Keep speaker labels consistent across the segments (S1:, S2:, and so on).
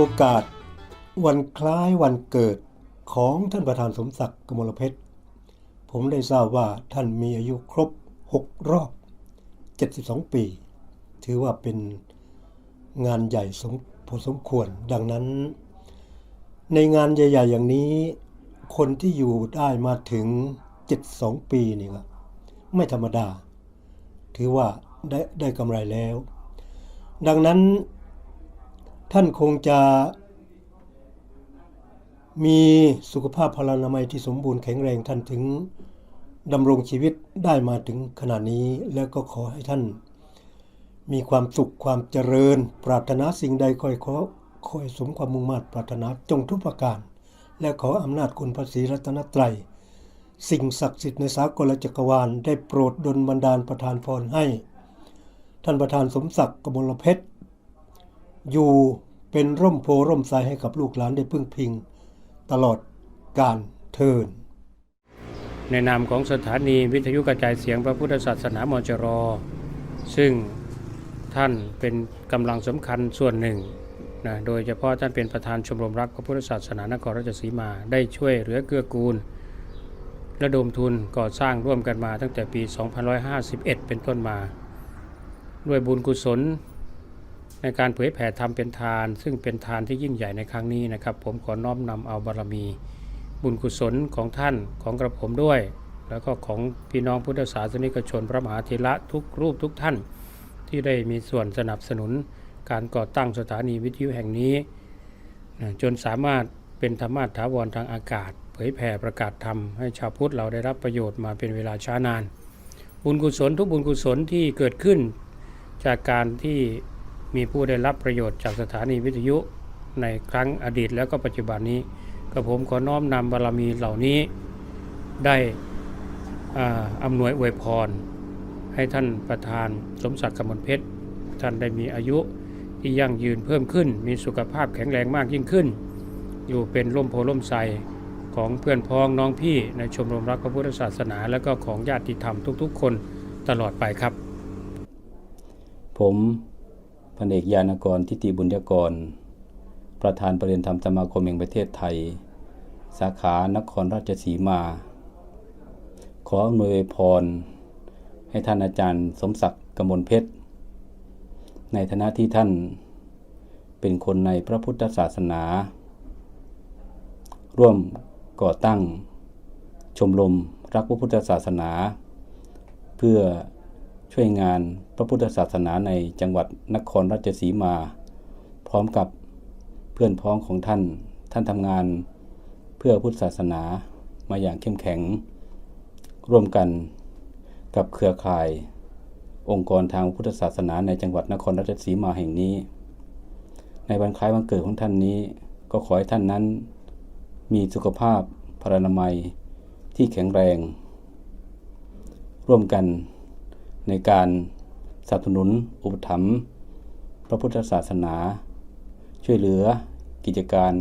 S1: โอกาส วันคล้ายวันเกิดของท่านประธานสมศักดิ์กมลเพชร ผมได้ทราบว่าท่านมีอายุครบ 6 รอบ 72 ปี ถือว่าเป็นงานใหญ่สมพอสมควร ดังนั้น ในงานใหญ่ ๆ อย่างนี้ คนที่อยู่ได้มาถึง 72 ปีนี่ก็ไม่ธรรมดา ถือว่าได้ได้กำไรแล้ว ดังนั้น ท่านคงจะมีสุขภาพพลานามัยที่สมบูรณ์แข็งแรงท่านถึงดำรงชีวิตได้มาถึงขนาดนี้ แล้วก็ขอให้ท่าน มีความสุขความเจริญ ปรารถนาสิ่งใดคอยขอคอยสมความมุ่งมั่นปรารถนาจงทุกประการ และขออำนาจคุณพระศรีรัตนตรัย สิ่งศักดิ์สิทธิ์ในสากลจักรวาลได้โปรดดลบันดาลประทานพรให้ ท่านประธานสมศักดิ์กมลเพชร อยู่เป็นร่มโพร่มไทรให้กับลูกหลานได้พึ่งพิง ตลอดการเทิน
S2: ในนามของสถานีวิทยุกระจายเสียงพระพุทธศาสนามจร ซึ่งท่านเป็นกำลังสำคัญส่วนหนึ่งนะโดยเฉพาะท่านเป็นประธานชมรมรักพระพุทธศาสนานครราชสีมาได้ช่วยเหลือเกื้อกูลระดมทุนก่อสร้างร่วมกันมาตั้งแต่ปี 2551 เป็นต้นมา ด้วยบุญกุศล ในการเผยแผ่ธรรมเป็นทาน ซึ่งเป็นทานที่ยิ่งใหญ่ในครั้งนี้นะครับ ผมขอน้อมนำเอาบารมี บุญกุศลของท่านของกระผมด้วย แล้วก็ของพี่น้องพุทธศาสนิกชน พระมหาเถระทุกรูปทุกท่าน ที่ได้มีส่วนสนับสนุน การก่อตั้งสถานีวิทยุแห่งนี้ จนสามารถเป็นธรรมาถาวรทางอากาศ เผยแผ่ประกาศธรรมให้ชาวพุทธเราได้รับประโยชน์มาเป็นเวลาช้านาน บุญกุศลทุกบุญกุศลที่เกิดขึ้นจากการที่ มีผู้ได้รับประโยชน์จากสถานีวิทยุในครั้งอดีตแล้วก็ปัจจุบันนี้กับผมขอน้อมนำบารมีเหล่านี้ได้อ่าอำนวยอวยพร ให้ท่านประธานสมศักดิ์กมลเพชร ท่านได้มีอายุที่ยั่งยืนเพิ่มขึ้น มีสุขภาพแข็งแรงมากยิ่งขึ้น อยู่เป็นร่มโพล่มไทรของเพื่อนพ้องน้องพี่ในชมรมรักพระพุทธศาสนา และก็ของญาติธรรมทุกๆ คนตลอดไปครับ
S3: ผม พันเอกยานกรทิติบุญยกร ประธานประเด็นธรรมสมาคมแห่งประเทศไทย สาขานครราชสีมา ขออำนวยพร ให้ท่านอาจารย์สมศักดิ์กมลเพชร ในฐานะที่ท่านเป็นคนในพระพุทธศาสนา ร่วมก่อตั้งชมรมรักพระพุทธศาสนา เพื่อช่วยงาน พระพุทธศาสนาในจังหวัดนครราชสีมา พร้อมกับเพื่อนพ้องของท่าน ท่านทำงานเพื่อพุทธศาสนามาอย่างเข้มแข็ง ร่วมกันกับเครือข่าย องค์กรทางพุทธศาสนาในจังหวัดนครราชสีมาแห่งนี้ ในวันคล้ายวันเกิดของท่านนี้ ก็ขอให้ท่านนั้น มีสุขภาพพรรณนามัยที่แข็งแรง ร่วมกันในการ สนับสนุน อุปถัมภ์พระพุทธศาสนา ช่วยเหลือ กิจการ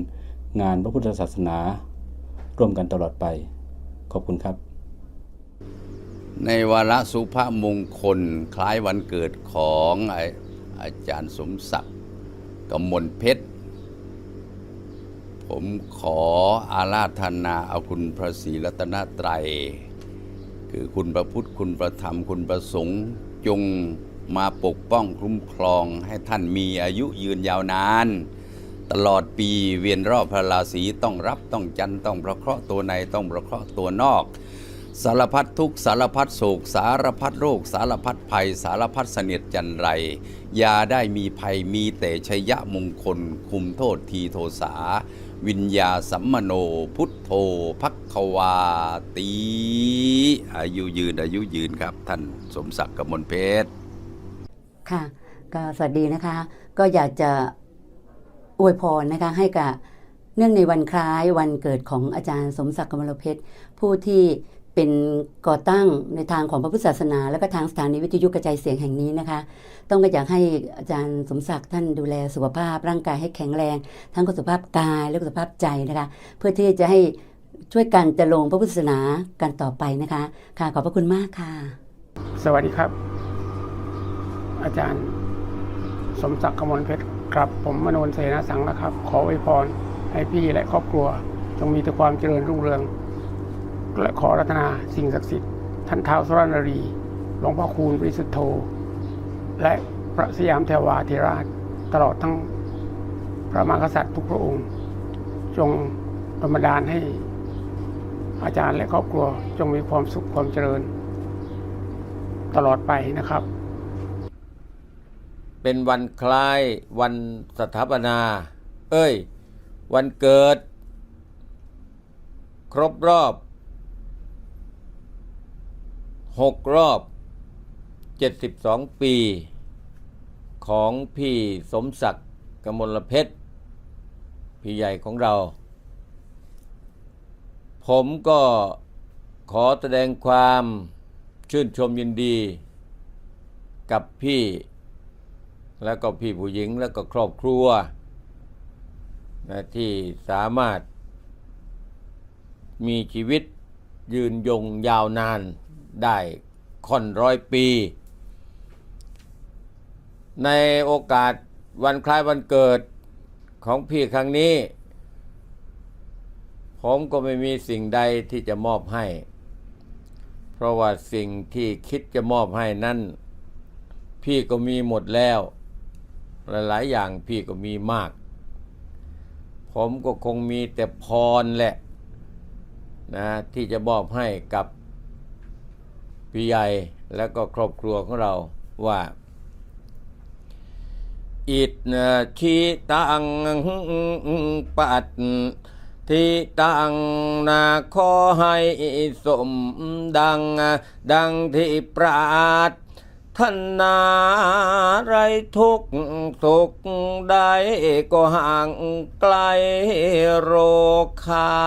S3: งานพระพุทธศาสนา ร่วมกันตลอดไป ขอบคุณครับ
S4: ในวาระสุภาพมงคลคล้ายวันเกิดของอาอาจารย์สมศักดิ์กมลเพชร ผมขออาราธนาเอาคุณพระศรีรัตนตรัย คือคุณพระพุทธคุณพระธรรมคุณพระสงฆ์จง มาปกป้องคุ้มครองให้ท่านมีอายุยืนยาวนาน ตลอดปีเวียนรอบพระราศีต้องรับต้องจันต้องประเคราะห์ตัวในต้องประเคราะห์ตัวนอก สารพัดทุกสารพัดโศกสารพัดโรค สารพัดภัย สารพัดเสนียดจันไรยาได้มีภัยมีแต่ชัยยะมงคล คุมโทษทีโทสา วิญญาสัมมโน พุทโธพักควาตีอายุยืนอายุยืนครับ ท่านสมศักดิ์กมลเพชร
S5: ค่ะก็สวัสดีนะคะ ก็อยากจะอวยพรนะคะให้กับเนื่องในวันคล้ายวันเกิดของอาจารย์สมศักดิ์กมลเพชรผู้ที่เป็นก่อตั้งในทางของพระพุทธศาสนา และก็ทางสถานีวิทยุกระจายเสียงแห่งนี้นะคะ ต้องก็อยากให้อาจารย์สมศักดิ์ท่านดูแลสุขภาพร่างกายให้แข็งแรง ทั้งสุขภาพกายและสุขภาพใจนะคะ เพื่อที่จะให้ช่วยกันจะลงพระพุทธศาสนากันต่อไปนะคะ ค่ะขอบพระคุณมากค่ะ
S2: สวัสดีครับ อาจารย์ สมศักดิ์กมลเพชร
S6: ครับ ผมมโนนเสนาสังนะครับ ขออวยพรให้พี่และครอบครัว จงมีแต่ความเจริญรุ่งเรือง และขอรัตนาสิ่งศักดิ์สิทธิ์ท่านท้าวสรนารีหลวงพ่อคูณปริสุทธโธ และพระสยามเทวาธิราช ตลอดทั้งพระมหากษัตริย์ทุกพระองค์ จงดลบันดาลให้อาจารย์และครอบครัวจงมีความสุขความเจริญ ตลอดไปนะครับ
S7: เป็นวันคล้ายวันสถาปนา เอ้ย วันเกิด ครบรอบหกรอบ 72 ปี ของพี่สมศักดิ์กมลเพชร พี่ใหญ่ของเรา ผมก็ขอแสดงความชื่นชมยินดี กับพี่ แล้วก็พี่ผู้หญิงแล้วก็ครอบครัวนะที่สามารถมีชีวิตยืนยงยาวนานได้ค่อนร้อยปี ในโอกาสวันคล้ายวันเกิดของพี่ครั้งนี้ ผมก็ไม่มีสิ่งใดที่จะมอบให้ เพราะว่าสิ่งที่คิดจะมอบให้นั้น พี่ก็มีหมดแล้ว หลาย ๆ อย่างพี่ก็มีมาก ผมก็คงมีแต่พรแหละนะที่จะมอบให้กับพี่ใหญ่แล้วก็ครอบครัวของเราว่าอิททิตังปัตทิตังนาขอให้สมดัง ดังที่ปราด ทนาไรทุกข์สุขใดก็ห่างไกลโรคคา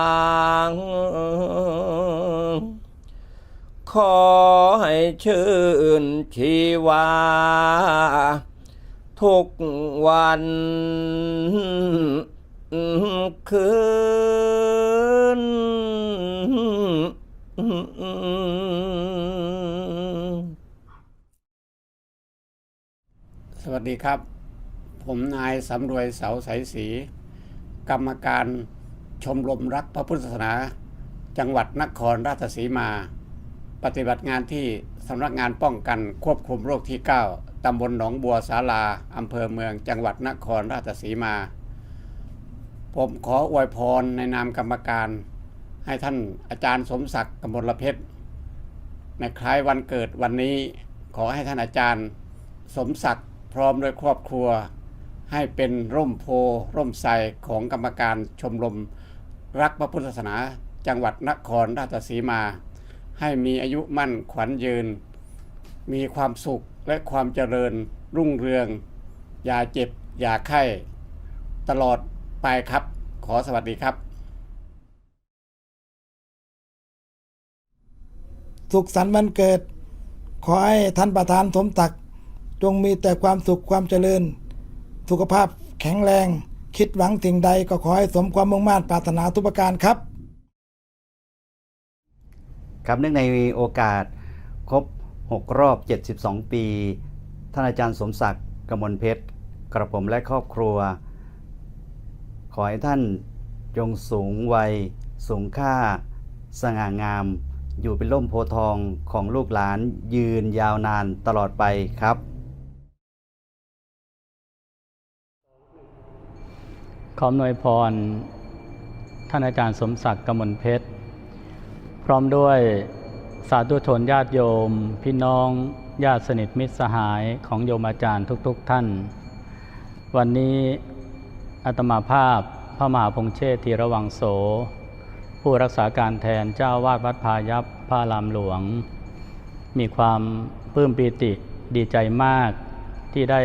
S7: งขอให้ชื่นชีวา ทุกวันคืน
S6: สวัสดีครับ ผมนายสำรวยเสาใสศรีกรรมการชมรมรักพระพุทธศาสนา จังหวัดนครราชสีมา ปฏิบัติงานที่สำนักงานป้องกันควบคุมโรคที่ 9 ตำบลหนองบัวสาลาอำเภอเมืองจังหวัดนครราชสีมา ผมขออวยพรในนามกรรมการ ให้ท่านอาจารย์สมศักดิ์กมลเพชรในคล้ายวันเกิดวันนี้ขอให้ท่านอาจารย์สมศักดิ์ พร้อมด้วยครอบครัว ให้เป็นร่มโพร่มไทรของกรรมการชมรม รักพระพุทธศาสนาจังหวัดนครราชสีมา ให้มีอายุมั่นขวัญยืน มีความสุขและความเจริญรุ่งเรือง อย่าเจ็บ อย่าไข้ ตลอดไปครับ ขอสวัสดีครับ
S8: สุขสันต์วันเกิด ขอให้ท่านประธานสมศักดิ์ จงมีแต่ความสุขความเจริญ สุขภาพแข็งแรง คิดหวังสิ่งใดก็ขอให้สมความมุ่งมั่นปรารถนาทุกประการครับ
S9: ครับเนื่องในโอกาสครบ 6 รอบ 72 ปี ท่านอาจารย์สมศักดิ์กมลเพชร กระผมและครอบครัว ขอให้ท่านจงสูงวัย สูงค่า สง่างาม อยู่เป็นร่มโพทองของลูกหลานยืนยาวนานตลอดไปครับ
S10: ขออำนวยพร ท่านอาจารย์สมศักดิ์กมลเพชร พร้อมด้วยสาธุชนญาติโยม พี่น้องญาติสนิทมิตรสหายของโยมอาจารย์ทุก ๆทท่าน วันนี้อาตมาภาพพระมหาพงเชษฐีระวังโส ผู้รักษาการแทนเจ้าวาดวัดพายัพพระรามหลวง มีความปลื้มปีติดีใจมากที่ได้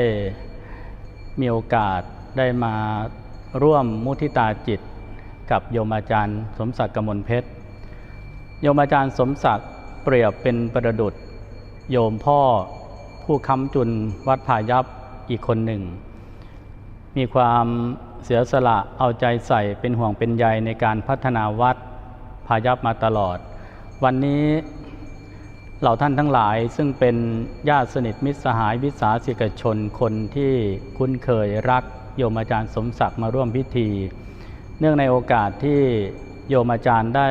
S10: มีโอกาสได้มา ร่วมมุทิตาจิต กับโยมอาจารย์ สมศักดิ์กมลเพชร โยมอาจารย์สมศักดิ์เปรียบเป็นประดุษโยมพ่อผู้ค้ำจุนวัดพายัพอีกคนหนึ่ง มีความเสียสละเอาใจใส่เป็นห่วงเป็นใยในการพัฒนาวัดพายัพมาตลอด วันนี้เหล่าท่านทั้งหลายซึ่งเป็นญาติสนิทมิตรสหายวิสาสิกชนคนที่คุ้นเคยรัก โยมอาจารย์สมศักดิ์มาร่วมพิธี เนื่องในโอกาสที่โยมอาจารย์ได้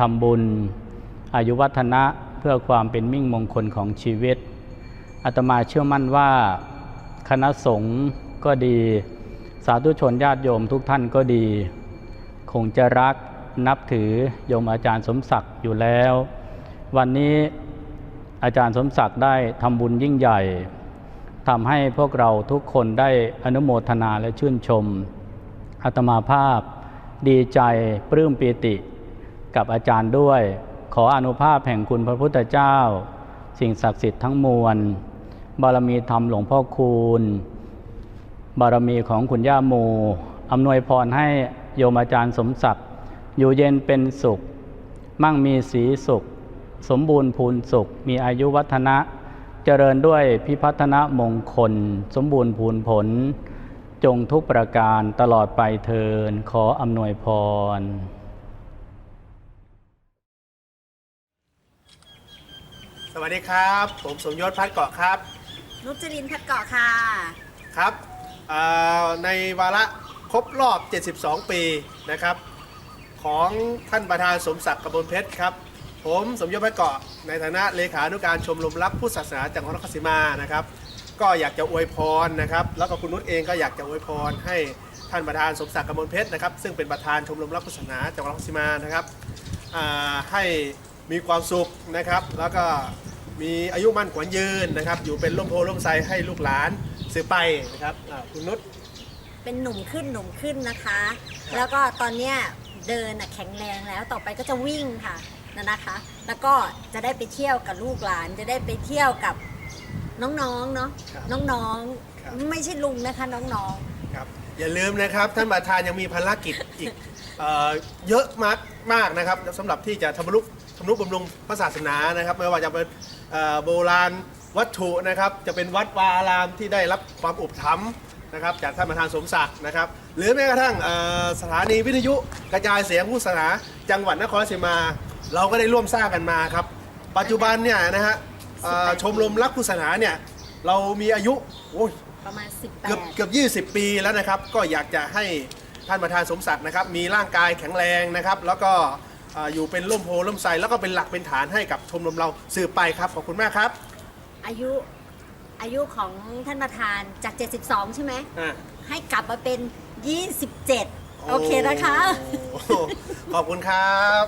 S10: ทำบุญ อายุวัฒนะเพื่อความเป็นมิ่งมงคลของชีวิตอาตมาเชื่อมั่นว่าคณะสงฆ์ก็ดี สาธุชนญาติโยมทุกท่านก็ดี คงจะรักนับถือโยมอาจารย์สมศักดิ์อยู่แล้ว วันนี้อาจารย์สมศักดิ์ได้ทำบุญยิ่งใหญ่ ทำให้พวกเราทุกคนได้อนุโมทนาและชื่นชมอาตมาภาพดีใจปลื้มปีติ กับอาจารย์ด้วย ขออนุภาพแห่งคุณพระพุทธเจ้า สิ่งศักดิ์สิทธิ์ทั้งมวล บารมีธรรมหลวงพ่อคูณ บารมีของคุณย่าโมอำนวยพรให้โยมอาจารย์สมศักดิ์อยู่เย็นเป็นสุข มั่งมีสีสุข สมบูรณ์พูนสุข มีอายุวัฒนะ เจริญด้วยพิพัฒนมงคล สมบูรณ์พูนผล จงทุกประการตลอดไปเทินขออำนวยพร
S11: สวัสดีครับ ผมสมยศพัดเกาะครับ
S12: นุจรินทร์พัดเกาะค่ะ
S11: ครับเอ่อในวาระครบรอบ 72 ปีนะครับ ของท่านประธานสมศักดิ์กบลเพชรครับ ผมสมยศพัดเกาะในฐานะเลขานุการชมรมรักผู้ศาสนาจังหวัดนครราชสีมานะครับ ก็อยากจะอวยพรนะครับ แล้วก็คุณนุชเองก็อยากจะอวยพรให้ท่านประธานสมศักดิ์กบลเพชรนะครับ ซึ่งเป็นประธานชมรมรักผู้ศาสนาจังหวัดนครราชสีมานะครับให้มีความสุขนะครับ แล้วก็มีอายุมั่นขวัญยืนนะครับ อยู่เป็นร่มโพล่มไทรให้ลูกหลานสืบไปนะครับคุณนุช
S12: เป็นหนุ่มขึ้นหนุ่มขึ้นนะคะ แล้วก็ตอนเนี้ยเดินแข็งแรงแล้วต่อไปก็จะวิ่งค่ะ นะนะคะ แล้วก็จะได้ไปเที่ยวกับลูกหลาน จะได้ไปเที่ยวกับน้องๆเนาะ
S11: ครับ
S12: น้อง
S11: ครับ
S12: ๆไม่ใช่ลุงนะคะน้อง
S11: ครับอย่าลืมนะครับท่านประธานยังมีภารกิจอีกเอ่อเยอะมากมากนะครับสำหรับที่จะทำนุทำนุบำรุงพระศาสนานะครับไม่ว่าจะเป็นเอ่อโบราณวัตถุนะครับ จะเป็นวัดวาอารามที่ได้รับความอุปถัมภ์นะครับจากท่านประธานสมศักดิ์นะครับ หรือแม้กระทั่งเอ่อสถานีวิทยุกระจายเสียงผู้ศาสนาจังหวัดนครราชสีมา เราก็ได้ร่วมสร้างกันมาครับ ปัจจุบันเนี่ยนะฮะเอ่อชมรมรักผู้ศาสนาเนี่ยเรามีอายุโอ้ย
S12: ๆประมาณ
S11: เกือบเกือบ20 ปีแล้วนะครับ ก็อยากจะให้ท่านประธานสมศักดิ์นะครับ มีร่างกายแข็งแรงนะครับ แล้วก็อ่าอยู่เป็นร่มโพล่มไทรแล้วก็เป็นหลักเป็นฐานให้กับชมรมเราสืบไปครับขอบคุณมากครับ
S12: 18อายุอายุของท่านประธานจาก 72 ใช่ไหม
S11: อ่า
S12: ให้กลับมาเป็น 27 โอเคนะคะ
S11: โอ้โหขอบคุณครับ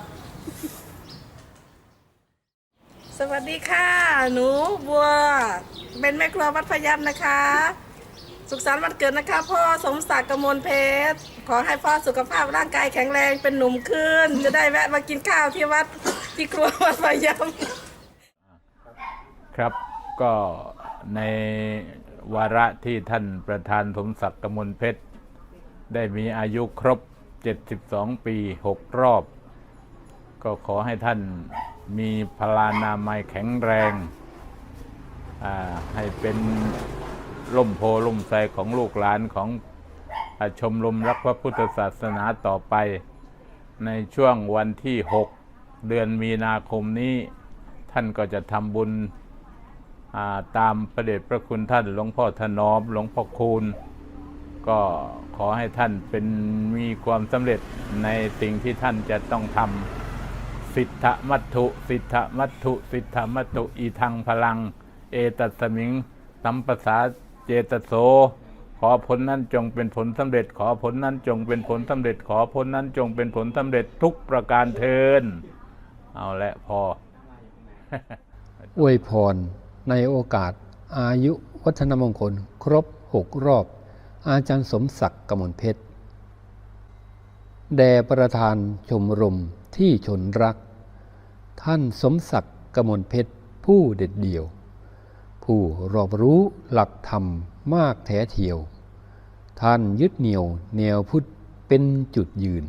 S13: สวัสดีค่ะ หนูบัว เป็นแม่ครัววัดพยัพนะคะ สุขสันต์วันเกิดนะคะ พ่อสมศักดิ์กมลเพชร ขอให้พ่อสุขภาพร่างกายแข็งแรงเป็นหนุ่มขึ้น จะได้แวะมากินข้าวที่วัดที่ครัววัดพยัพ
S7: ครับก็ในวาระที่ท่านประธานสมศักดิ์กมลเพชร ได้มีอายุครบ 72 ปี 6 รอบ ก็ขอให้ท่าน มีพลานามัยแข็งแรง ให้เป็นร่มโพล่มไทรของลูกหลานของอชมรมรักพระพุทธศาสนาต่อไป ในช่วงวันที่ 6 เดือนมีนาคมนี้ ท่านก็จะทำบุญาตามประเดชพระคุณท่านหลวงพ่อถนอมหลวงพ่อคูณ ก็ขอให้ท่านเป็นมีความสำเร็จในสิ่งที่ท่านจะต้องทำ สิทธมัตถุ สิทธมัตถุ สิทธมัตถุ อีทังพลัง เอตัสมิงสัมปสาเจตโส ขอผลนั้นจงเป็นผลสำเร็จ ขอผลนั้นจงเป็นผลสำเร็จ ขอผลนั้นจงเป็นผลสำเร็จทุกประการเทิน เอาละพอ
S14: อวยพรในโอกาสอายุวัฒนมงคล ครบหกรอบ อาจารย์สมศักดิ์กมลเพชร แด่ประธานชมรมที่ชนรัก ท่านสมศักดิ์กมลเพชรผู้เด็ดเดี่ยว ผู้รอบรู้หลักธรรมมากแท้เทียว ท่านยึดเหนี่ยวแนวพุทธเป็นจุดยืน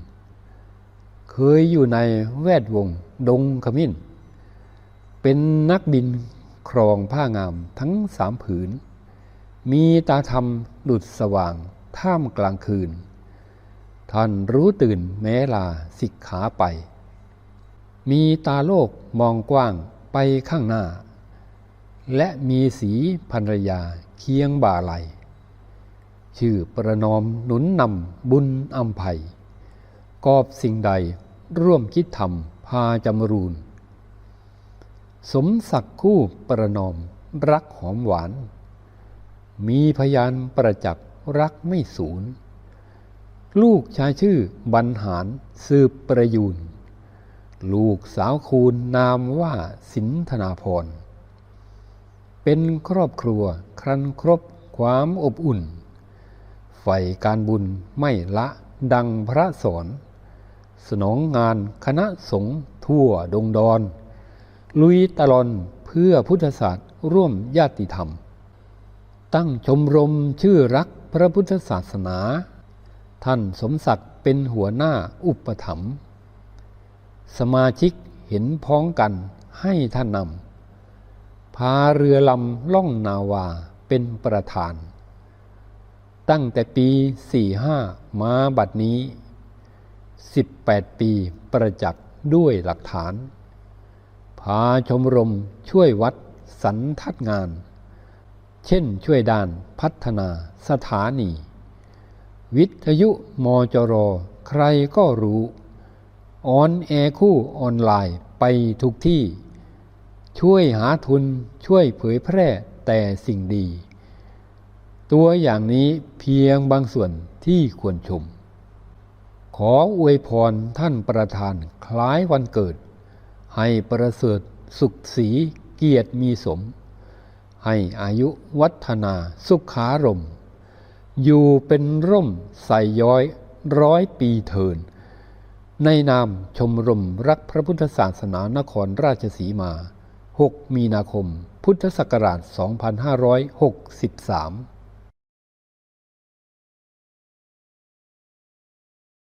S14: เคยอยู่ในแวดวงดงขมิ้น เป็นนักบินครองผ้างามทั้งสามผืน มีตาธรรมดุดสว่างท่ามกลางคืน ท่านรู้ตื่นแม้ลาสิกขาไป มีตาโลกมองกว้างไปข้างหน้า และมีสีภรรยาเคียงบ่าไหล ชื่อประนอมหนุนนำบุญอัมภัยกอบสิ่งใดร่วมคิดทำพาจำรูน สมศักดิ์คู่ประนอมรักหอมหวาน มีพยานประจักษ์รักไม่สูญ ลูกชายชื่อบรรหารสืบประยูน ลูกสาวคูณนามว่าสินธนาพร เป็นครอบครัวครันครบความอบอุ่นใฝ่การบุญไม่ละดังพระสอนสนองงานคณะสงฆ์ทั่วดงดอน ลุยตะลอนเพื่อพุทธศาสตร์ร่วมญาติธรรม ตั้งชมรมชื่อรักพระพุทธศาสนา ท่านสมศักดิ์เป็นหัวหน้าอุปถัมภ์ สมาชิกเห็นพ้องกันให้ท่านนำพาเรือลำล่องนาวาเป็นประธาน ตั้งแต่ปี 45 มาบัดนี้ 18 ปีประจักษ์ด้วยหลักฐาน พาชมรมช่วยวัดสันทัดงาน เช่นช่วยด้านพัฒนาสถานี วิทยุมจร ใครก็รู้ ออนแอร์คู่ออนไลน์ไปทุกที่ ช่วยหาทุนช่วยเผยแพร่แต่สิ่งดี ตัวอย่างนี้เพียงบางส่วนที่ควรชม ขออวยพรท่านประธานคล้ายวันเกิด ให้ประเสริฐสุขสีเกียรติมีสม ให้อายุวัฒนาสุขารม อยู่เป็นร่มใส่ย้อยร้อยปีเทิน ในนามชมรมรักพระพุทธศาสนานครราชสีมา 6 มีนาคม พุทธศักราช 2563